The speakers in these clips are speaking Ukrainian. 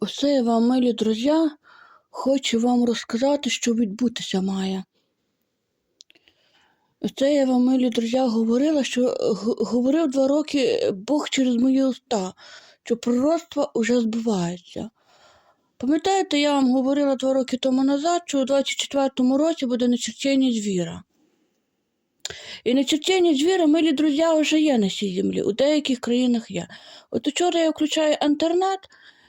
Оце я вам, милі друзі, хочу вам розказати, що відбутися має. Оце я вам, милі друзі, говорила, що е, говорив два роки Бог через мої уста, що пророцтва вже збуваються. Пам'ятаєте, я вам говорила два роки тому назад, що у 24-му році буде нечерчення звіра. І нечерчення звіра, милі друзі, вже є на цій землі, у деяких країнах є. От вчора я включаю інтернет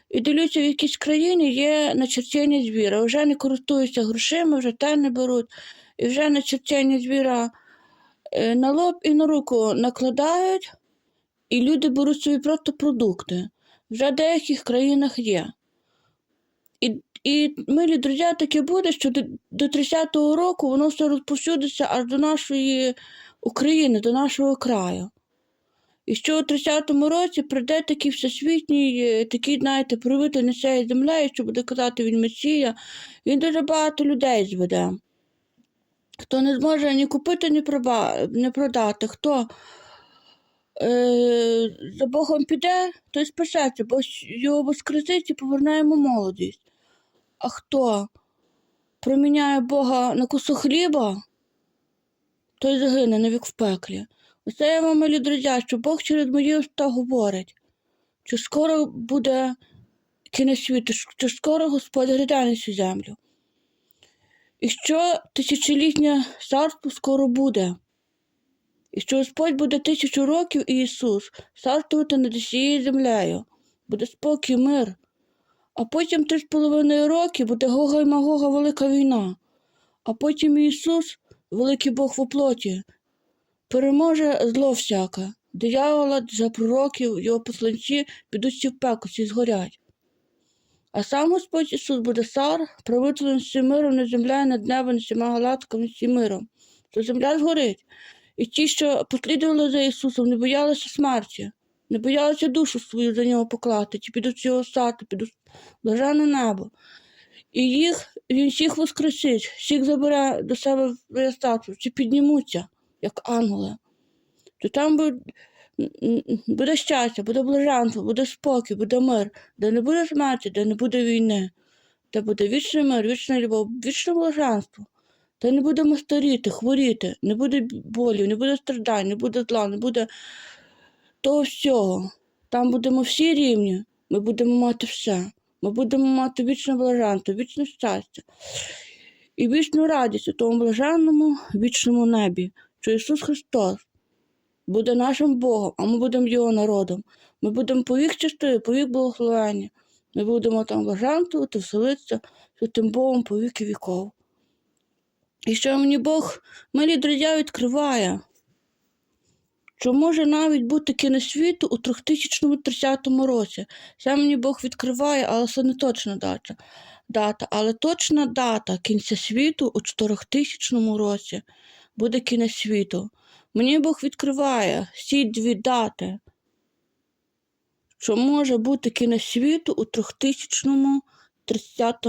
і дивлюся, в якійсь країні є начерчення звіра. Вже не користуються грошима, вже те не беруть. І вже начерчення звіра е, на лоб і на руку накладають, і люди беруть собі просто продукти. Вже в деяких країнах є. І, милі друзі, таке буде, що до, до 30-го року воно все розповсюдиться аж до нашої України, до нашого краю. І що у 30-му році прийде такий всесвітній, е, такий, знаєте, правитель на цієї землі, що буде казати він Месія, він дуже багато людей зведе. Хто не зможе ні купити, ні, проба, ні продати, хто е, за Богом піде, той спасеться, бо його воскресить і поверне йому молодість. А хто проміняє Бога на кусок хліба, той загине навік в пеклі. Оце я вам, милі друзі, що Бог через мої уста говорить, що скоро буде кінець світу, що скоро Господь на цю землю. І що тисячолітнє царство скоро буде. І що Господь буде тисячу років і Ісус царствувати над усією землею. Буде спокій, мир. А потім три з половиною роки буде Гога і Магога велика війна. А потім Ісус, великий Бог в оплоті, переможе зло всяке. Диявола за пророків, його посланці підуть всі в пекло, всі згорять. А сам Господь Ісус буде цар, правителем всім миром на земля і над небом, всіма галактиками, всім миром. То земля згорить. І ті, що послідували за Ісусом, не боялися смерті, не боялися душу свою за нього поклати, чи підуть його стати, підуть в блаженне небо. І їх він всіх воскресить, всіх забере до себе в статус, чи піднімуться, як ангели. То там буде, буде щастя, буде блаженство, буде спокій, буде мир, де не буде смерті, де не буде війни, де буде вічний мир, вічна любов, вічне блаженство. Де не будемо старіти, хворіти, не буде болів, не буде страждань, не буде зла, не буде того всього. Там будемо всі рівні, ми будемо мати все. Ми будемо мати вічне блаженство, вічне щастя і вічну радість у тому блаженному вічному небі, що Ісус Христос буде нашим Богом, а ми будемо Його народом. Ми будемо повік чистої, повік благословення. Ми будемо там блаженствувати, вселитися святим Богом по віки віков. І що мені Бог, милі друзі, відкриває, що може навіть бути кінець світу у 3030 році. Це мені Бог відкриває, але це не точна дата. дата. Але точна дата кінця світу у 4000 році буде кінець світу. Мені Бог відкриває ці дві дати, що може бути кінець світу у 3030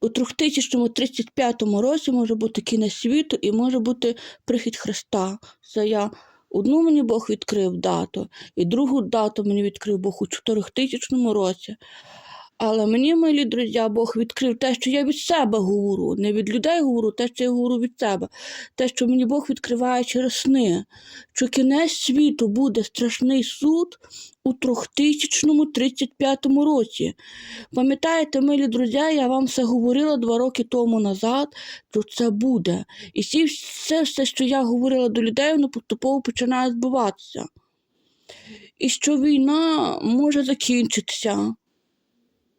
у 3035 році може бути кінець світу і може бути прихід Христа. Це я одну мені Бог відкрив дату, і другу дату мені відкрив Бог у 4000 році. Але мені, милі друзі, Бог відкрив те, що я від себе говорю, не від людей говорю, те, що я говорю від себе, те, що мені Бог відкриває через сни, що кінець світу буде страшний суд у 3035 році. Пам'ятаєте, милі друзі, я вам все говорила два роки тому назад, що це буде. І все, все, що я говорила до людей, воно поступово починає збуватися. І що війна може закінчитися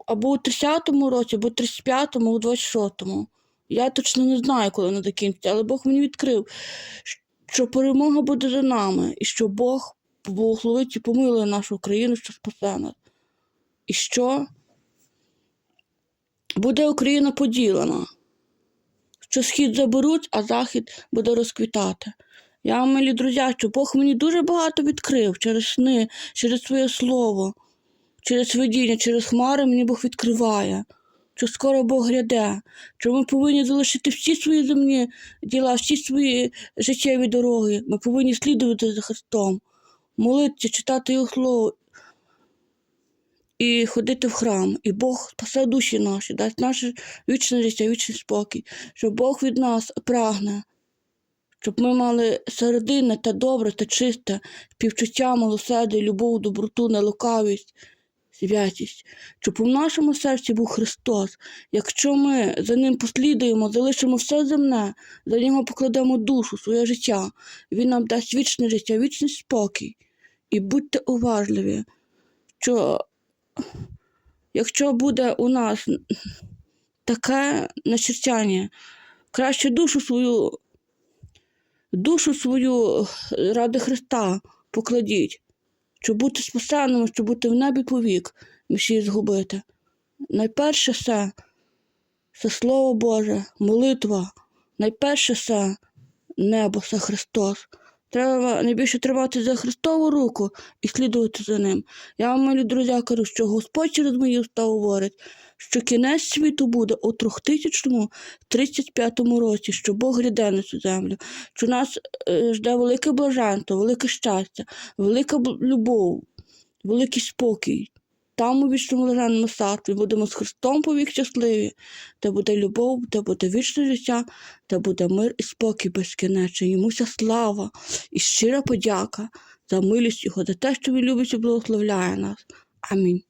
або у 30-му році, або у 35-му, або у 26-му. Я точно не знаю, коли вона закінчиться, але Бог мені відкрив, що перемога буде за нами, і що Бог поблагословить і помилує нашу країну, що спасе нас. І що буде Україна поділена, що схід заберуть, а захід буде розквітати. Я милі друзі, що Бог мені дуже багато відкрив через сни, через своє слово, через видіння, через хмари мені Бог відкриває, що скоро Бог гряде, що ми повинні залишити всі свої земні діла, всі свої життєві дороги. Ми повинні слідувати за Христом, молитися, читати Його Слово і ходити в храм, і Бог спасе душі наші, дасть наше вічне життя, вічний спокій, що Бог від нас прагне, щоб ми мали серединне та добре та чисте, співчуття, милосердя, любов, доброту, нелукавість, святість, щоб у нашому серці був Христос. Якщо ми за ним послідуємо, залишимо все земне, за нього покладемо душу, своє життя, він нам дасть вічне життя, вічний спокій. І будьте уважливі, що якщо буде у нас таке начертяння, краще душу свою, душу свою ради Христа покладіть, щоб бути спасеними, щоб бути в небі повік, всі згубити. Найперше все це Слово Боже, молитва, найперше все небо, це Христос. Треба найбільше тримати за Христову руку і слідувати за ним. Я вам, мої друзі, кажу, що Господь через мої уста говорить, що кінець світу буде у 3035 році, що Бог гряде на цю землю, що нас е, жде велике блаженство, велике щастя, велика любов, великий спокій. Там у вічному блаженному царстві будемо з Христом повік щасливі, де буде любов, де буде вічне життя, де буде мир і спокій безкінечний. Йому вся слава і щира подяка за милість Його, за те, що Він любить і благословляє нас. Амінь.